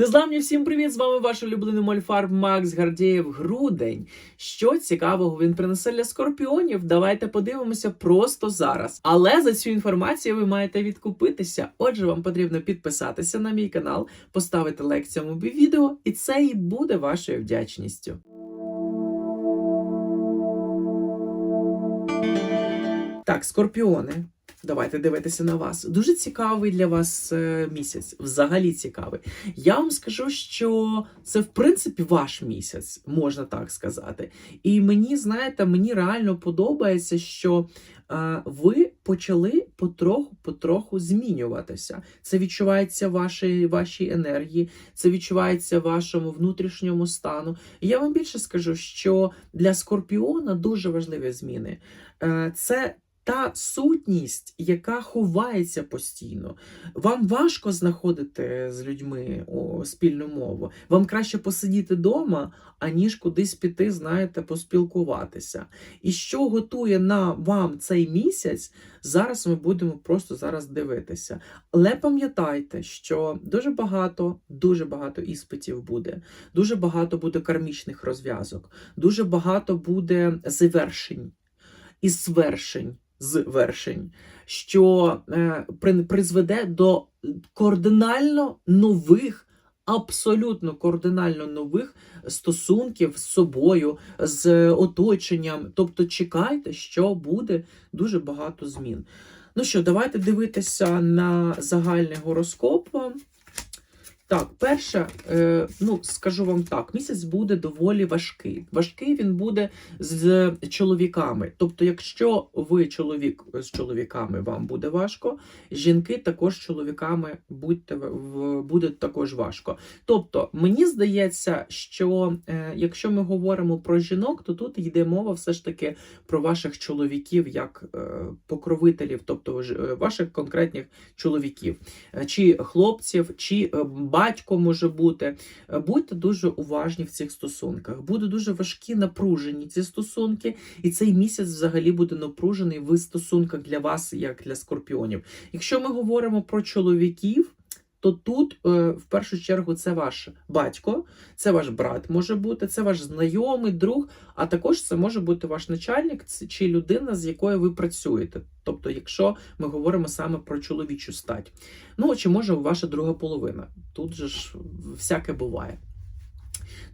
Незламні всім привіт! З вами ваш улюблений мольфар Макс Гардієв. Грудень. Що цікавого він принесе для скорпіонів? Давайте подивимося просто зараз. Але за цю інформацію ви маєте відкупитися. Отже, вам потрібно підписатися на мій канал, поставити лайк цьому відео, і це і буде вашою вдячністю. Так, скорпіони. Давайте дивитися на вас. Дуже цікавий для вас е, місяць. Взагалі цікавий. Я вам скажу, що це в принципі ваш місяць, можна так сказати. І мені, знаєте, мені реально подобається, що е, ви почали потроху-потроху змінюватися. Це відчувається вашій, вашій енергії, це відчувається вашому внутрішньому стану. І я вам більше скажу, що для скорпіона дуже важливі зміни. Е, це та сутність, яка ховається постійно. Вам важко знаходити з людьми спільну мову. Вам краще посидіти вдома, аніж кудись піти, знаєте, поспілкуватися. І що готує на вам цей місяць, зараз ми будемо просто зараз дивитися. Але пам'ятайте, що дуже багато, дуже багато іспитів буде, дуже багато буде кармічних розв'язок, дуже багато буде завершень і звершень звершень, що е, призведе до кардинально нових, абсолютно кардинально нових стосунків з собою, з оточенням. Тобто чекайте, що буде дуже багато змін. Ну що, давайте дивитися на загальний гороскоп. Так, перше, ну скажу вам так, місяць буде доволі важкий. Важкий він буде з чоловіками. Тобто, якщо ви чоловік з чоловіками, вам буде важко, жінки також з чоловіками будьте буде також важко. Тобто, мені здається, що е, якщо ми говоримо про жінок, то тут йде мова все ж таки про ваших чоловіків як е, покровителів, тобто е, ваших конкретних чоловіків, чи хлопців, чи е, батько може бути. Е, Будьте дуже уважні в цих стосунках. Будуть дуже важкі, напружені ці стосунки, і цей місяць взагалі буде напружений в стосунках для вас, як для скорпіонів. Якщо ми говоримо про чоловіків. То тут, е, в першу чергу, це ваш батько, це ваш брат може бути, це ваш знайомий, друг, а також це може бути ваш начальник чи людина, з якою ви працюєте. Тобто, якщо ми говоримо саме про чоловічу стать. Ну, чи може ваша друга половина. Тут же ж всяке буває.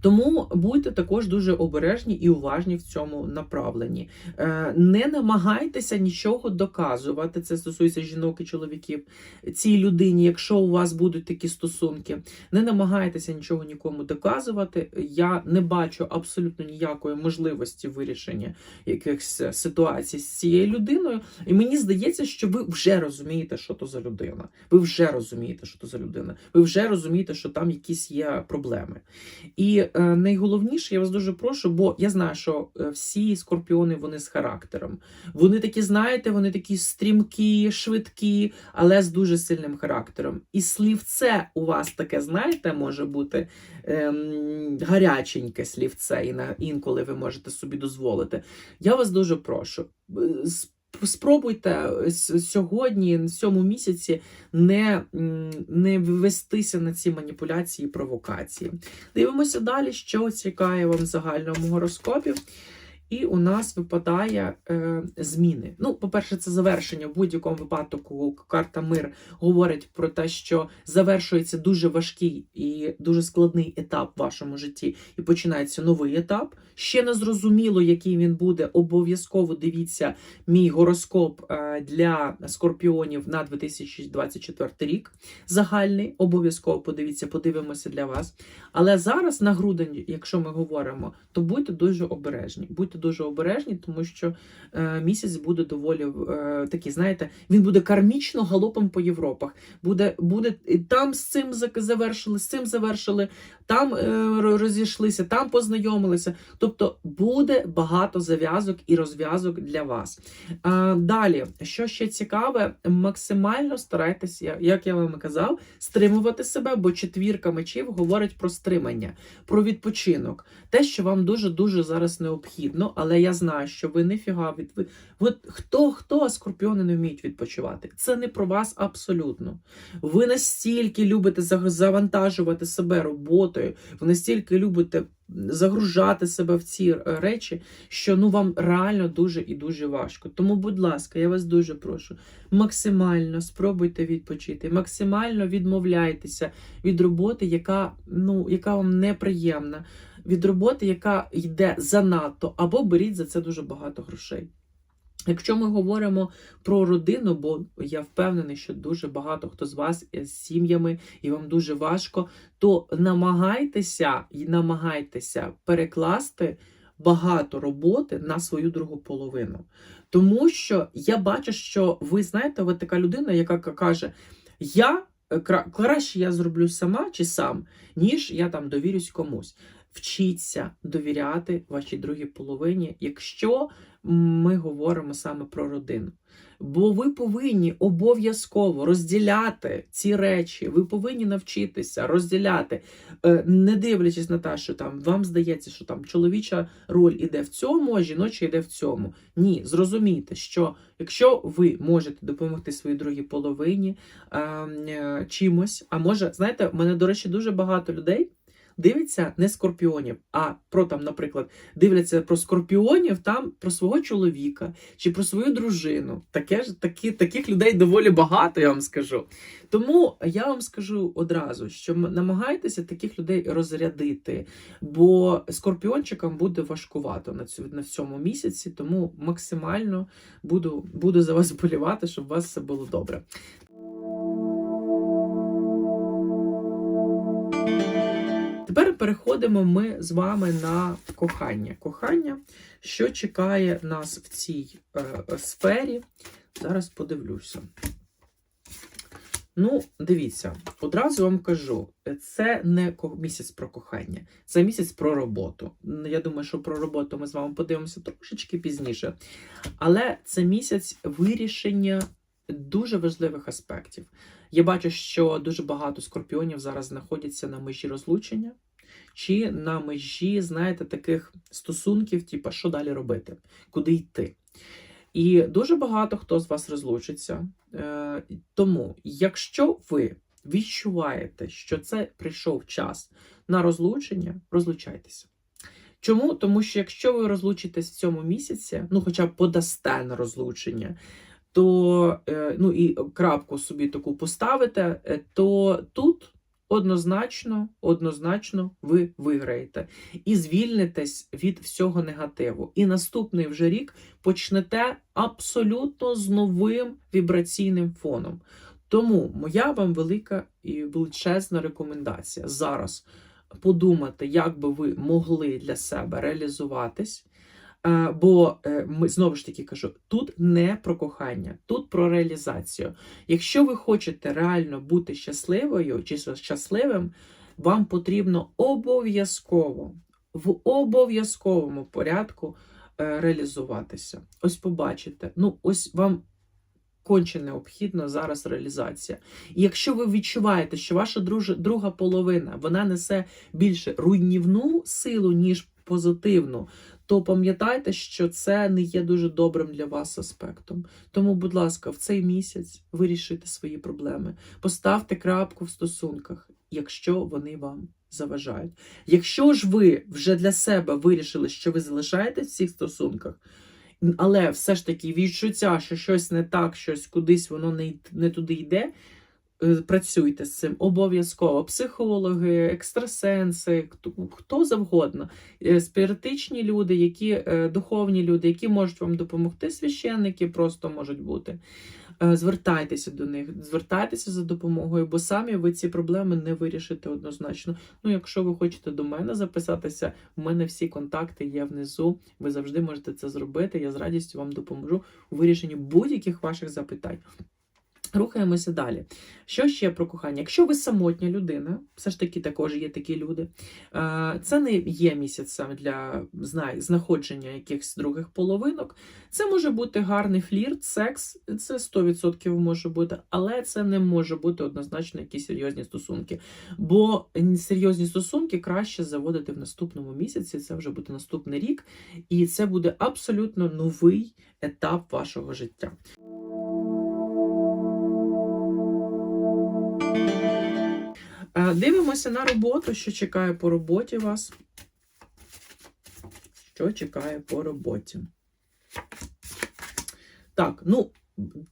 Тому будьте також дуже обережні і уважні в цьому направленні. Е, Не намагайтеся нічого доказувати. Це стосується жінок і чоловіків. Цій людині, якщо у вас будуть такі стосунки, не намагайтеся нічого нікому доказувати. Я не бачу абсолютно ніякої можливості вирішення якихось ситуацій з цією людиною. І мені здається, що ви вже розумієте, що то за людина. Ви вже розумієте, що то за людина. Ви вже розумієте, що там якісь є проблеми. І е, найголовніше, я вас дуже прошу, бо я знаю, що е, всі скорпіони вони з характером. Вони такі, знаєте, вони такі стрімкі, швидкі, але з дуже сильним характером. І слівце у вас таке, знаєте, може бути ем, гаряченьке слівце, і інколи ви можете собі дозволити. Я вас дуже прошу. Е, Спробуйте сьогодні, в цьому місяці, не, не вестися на ці маніпуляції і провокації. Дивимося далі, що чекає вам в загальному гороскопі. І у нас випадає е, зміни. Ну, по-перше, це завершення в будь-якому випадку. Карта мир говорить про те, що завершується дуже важкий і дуже складний етап в вашому житті, і починається новий етап. Ще не зрозуміло, який він буде. Обов'язково дивіться мій гороскоп е, для скорпіонів на 2024 рік. Загальний обов'язково подивіться, подивимося для вас. Але зараз на грудень, якщо ми говоримо, то будьте дуже обережні. Будьте дуже обережні, тому що е, місяць буде доволі е, такий, знаєте, він буде кармічно галопом по Європах. Буде, буде там з цим завершили, з цим завершили, там е, розійшлися, там познайомилися. Тобто буде багато зав'язок і розв'язок для вас. Далі, що ще цікаве, максимально старайтеся, як я вам казав, стримувати себе, бо четвірка мечів говорить про стримання, про відпочинок, те, що вам дуже дуже зараз необхідно. Складно, але я знаю, що ви ніфіга від. ви- От хто хто скорпіони не вміють відпочивати? Це не про вас абсолютно. Ви настільки любите завантажувати себе роботою, ви настільки любите загружати себе в ці е, речі, що ну вам реально дуже і дуже важко. Тому, будь ласка, я вас дуже прошу, максимально спробуйте відпочити, максимально відмовляйтеся від роботи, яка, ну, яка вам неприємна, від роботи, яка йде занадто, або беріть за це дуже багато грошей. Якщо ми говоримо про родину, бо я впевнений, що дуже багато хто з вас з сім'ями і вам дуже важко, то намагайтеся і намагайтеся перекласти багато роботи на свою другу половину. Тому що я бачу, що ви знаєте, ви така людина, яка каже: Я е, кра- краще я зроблю сама чи сам, ніж я там довірюсь комусь. Вчіться довіряти вашій другій половині, якщо ми говоримо саме про родину. Бо ви повинні обов'язково розділяти ці речі. Ви повинні навчитися розділяти, Е, не дивлячись на те, що там вам здається, що там чоловіча роль іде в цьому, а жіноча йде в цьому. Ні, зрозумійте, що якщо ви можете допомогти своїй другій половині е, е, чимось, а може, знаєте, в мене, до речі, дуже багато людей. Дивиться не скорпіонів, а про там, наприклад, дивляться про скорпіонів там про свого чоловіка чи про свою дружину. Таке ж такі, таких людей доволі багато, я вам скажу. Тому я вам скажу одразу, що намагайтеся таких людей розрядити, бо скорпіончикам буде важкувато на цю на цьому місяці, тому максимально буду, буду за вас болівати, щоб у вас все було добре. Тепер переходимо ми з вами на кохання. Кохання, що чекає нас в цій е, сфері. Зараз подивлюся. Ну, дивіться, одразу вам кажу, це не місяць про кохання, це місяць про роботу. Я думаю, що про роботу ми з вами подивимося трошечки пізніше. Але це місяць вирішення дуже важливих аспектів. Я бачу, що дуже багато скорпіонів зараз знаходяться на межі розлучення, чи на межі, знаєте, таких стосунків, типу, що далі робити, куди йти. І дуже багато хто з вас розлучиться. Е, тому, якщо ви відчуваєте, що це прийшов час на розлучення, розлучайтеся. Чому? Тому що якщо ви розлучитесь в цьому місяці, ну хоча б подасте на розлучення, то е, ну і крапку собі таку поставите, е, то тут однозначно, однозначно ви виграєте і звільнитесь від всього негативу. І наступний вже рік почнете абсолютно з новим вібраційним фоном. Тому моя вам велика і величезна рекомендація зараз подумати, як би ви могли для себе реалізуватись. Е, Бо е, ми знову ж таки кажу, тут не про кохання, тут про реалізацію. Якщо ви хочете реально бути щасливою чи щасливим, вам потрібно обов'язково в обов'язковому порядку е, реалізуватися. Ось побачите. Ну, ось вам конче необхідна зараз реалізація. І якщо ви відчуваєте, що ваша друга половина вона несе більше руйнівну силу, ніж позитивну, то пам'ятайте, що це не є дуже добрим для вас аспектом. Тому, будь ласка, в цей місяць вирішите свої проблеми, поставте крапку в стосунках, якщо вони вам заважають. Якщо ж ви вже для себе вирішили, що ви залишаєтесь в цих стосунках, але все ж таки відчуття, що щось не так, щось кудись воно не, не туди йде. Е, Працюйте з цим обов'язково. Психологи, екстрасенси, хто, завгодно, Е, спіритичні люди, які е, духовні люди, які можуть вам допомогти. Священники просто можуть бути. Звертайтеся до них, звертайтеся за допомогою, бо самі ви ці проблеми не вирішите однозначно. Ну, якщо ви хочете до мене записатися, у мене всі контакти є внизу. Ви завжди можете це зробити. Я з радістю вам допоможу у вирішенні будь-яких ваших запитань. Рухаємося далі. Що ще про кохання? Якщо ви самотня людина, все ж таки також є такі люди, е, це не є місяцем для знаходження якихось других половинок. Це може бути гарний флірт, секс, це 100% може бути, але це не може бути однозначно якісь серйозні стосунки. Бо серйозні стосунки краще заводити в наступному місяці, це вже буде наступний рік, і це буде абсолютно новий етап вашого життя. Дивимося на роботу, що чекає по роботі вас. Що чекає по роботі? Так, ну,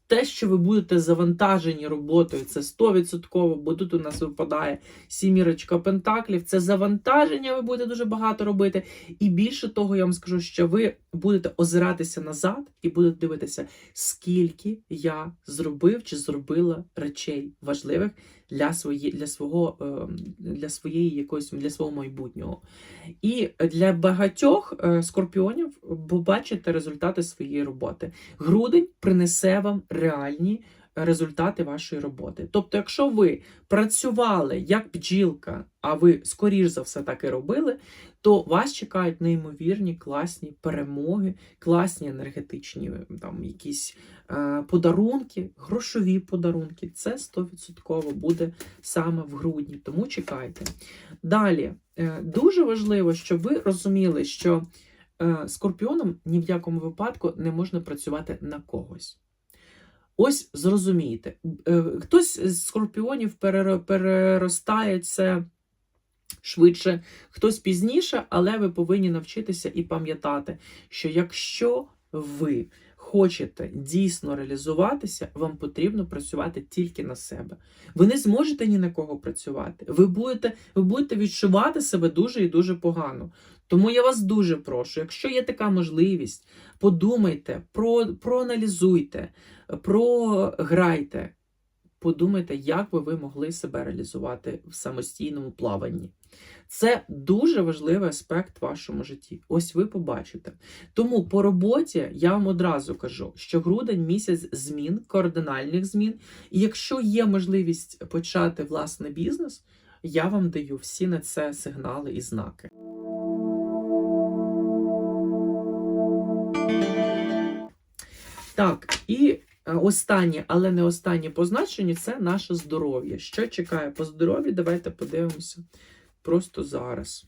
те, що ви будете завантажені роботою, це 100%, бо тут у нас випадає сімірочка пентаклів. Це завантаження, ви будете дуже багато робити. І більше того, я вам скажу, що ви будете озиратися назад і будете дивитися, скільки я зробив чи зробила речей важливих для свої, для свого ем, для своєї якоїсь для свого майбутнього. І для багатьох е, скорпіонів побачите результати своєї роботи. Грудень принесе вам реальні результати вашої роботи. Тобто, якщо ви працювали як бджілка, а ви скоріш за все так і робили, то вас чекають неймовірні класні перемоги, класні енергетичні там якісь е, подарунки, грошові подарунки. Це 100% буде саме в грудні, тому чекайте. Далі, е, дуже важливо, щоб ви розуміли, що е, скорпіоном ні в якому випадку не можна працювати на когось. Ось зрозумійте, е, хтось з скорпіонів переро- переростає це швидше, хтось пізніше, але ви повинні навчитися і пам'ятати, що якщо ви хочете дійсно реалізуватися, вам потрібно працювати тільки на себе. Ви не зможете ні на кого працювати. Ви будете, ви будете відчувати себе дуже і дуже погано. Тому я вас дуже прошу, якщо є така можливість, подумайте, про, проаналізуйте, програйте. Подумайте, як би ви могли себе реалізувати в самостійному плаванні. Це дуже важливий аспект в вашому житті. Ось ви побачите. Тому по роботі я вам одразу кажу, що грудень місяць змін, кардинальних змін. І якщо є можливість почати власний бізнес, я вам даю всі на це сигнали і знаки. Так, і останнє, але не останнє по значенню це наше здоров'я. Що чекає по здоров'ю? Давайте подивимося просто зараз.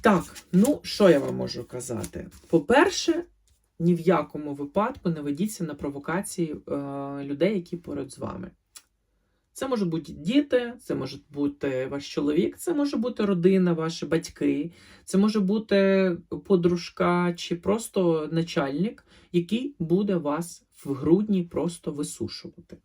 Так, ну що я вам можу казати? По-перше, ні в якому випадку не ведіться на провокації е, людей, які поруч з вами. Це можуть бути діти, це може бути ваш чоловік, це може бути родина, ваші батьки, це може бути подружка чи просто начальник, який буде вас в грудні просто висушувати.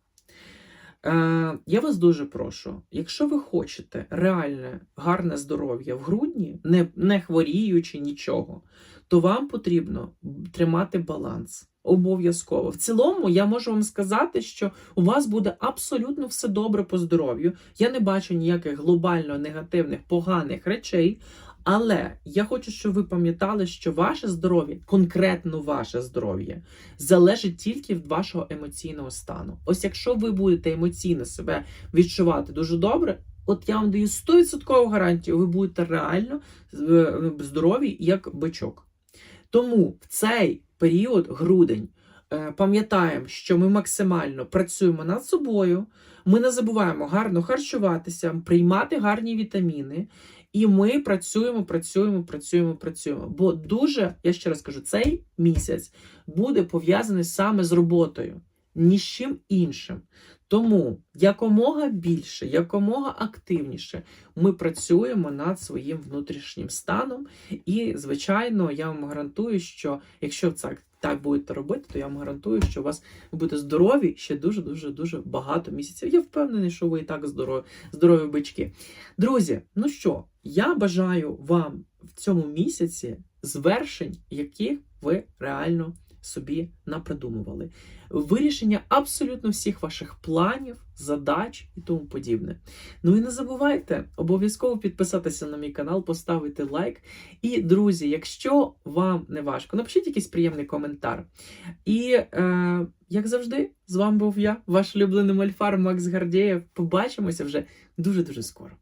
Е, я вас дуже прошу, якщо ви хочете реальне гарне здоров'я в грудні, не, не хворіючи нічого, то вам потрібно тримати баланс. Обов'язково. В цілому, я можу вам сказати, що у вас буде абсолютно все добре по здоров'ю. Я не бачу ніяких глобально негативних, поганих речей. Але я хочу, щоб ви пам'ятали, що ваше здоров'я, конкретно ваше здоров'я, залежить тільки від вашого емоційного стану. Ось якщо ви будете емоційно себе відчувати дуже добре, от я вам даю 100% гарантію, ви будете реально е, здорові, як бичок. Тому в цей період, грудень, е, пам'ятаємо, що ми максимально працюємо над собою, ми не забуваємо гарно харчуватися, приймати гарні вітаміни. І ми працюємо, працюємо, працюємо, працюємо. Бо дуже, я ще раз кажу, цей місяць буде пов'язаний саме з роботою, ні з чим іншим. Тому якомога більше, якомога активніше ми працюємо над своїм внутрішнім станом. І, звичайно, я вам гарантую, що якщо це так будете робити, то я вам гарантую, що у вас ви здорові ще дуже дуже дуже багато місяців. Я впевнений, що ви і так здорові, здорові бички. Друзі, ну що, я бажаю вам в цьому місяці звершень, яких ви реально собі напридумували. Вирішення абсолютно всіх ваших планів, задач і тому подібне. Ну і не забувайте обов'язково підписатися на мій канал, поставити лайк. І, друзі, якщо вам не важко, напишіть якийсь приємний коментар. І, е, як завжди, з вами був я, ваш улюблений мальфар Макс Гардєєв. Побачимося вже дуже-дуже скоро.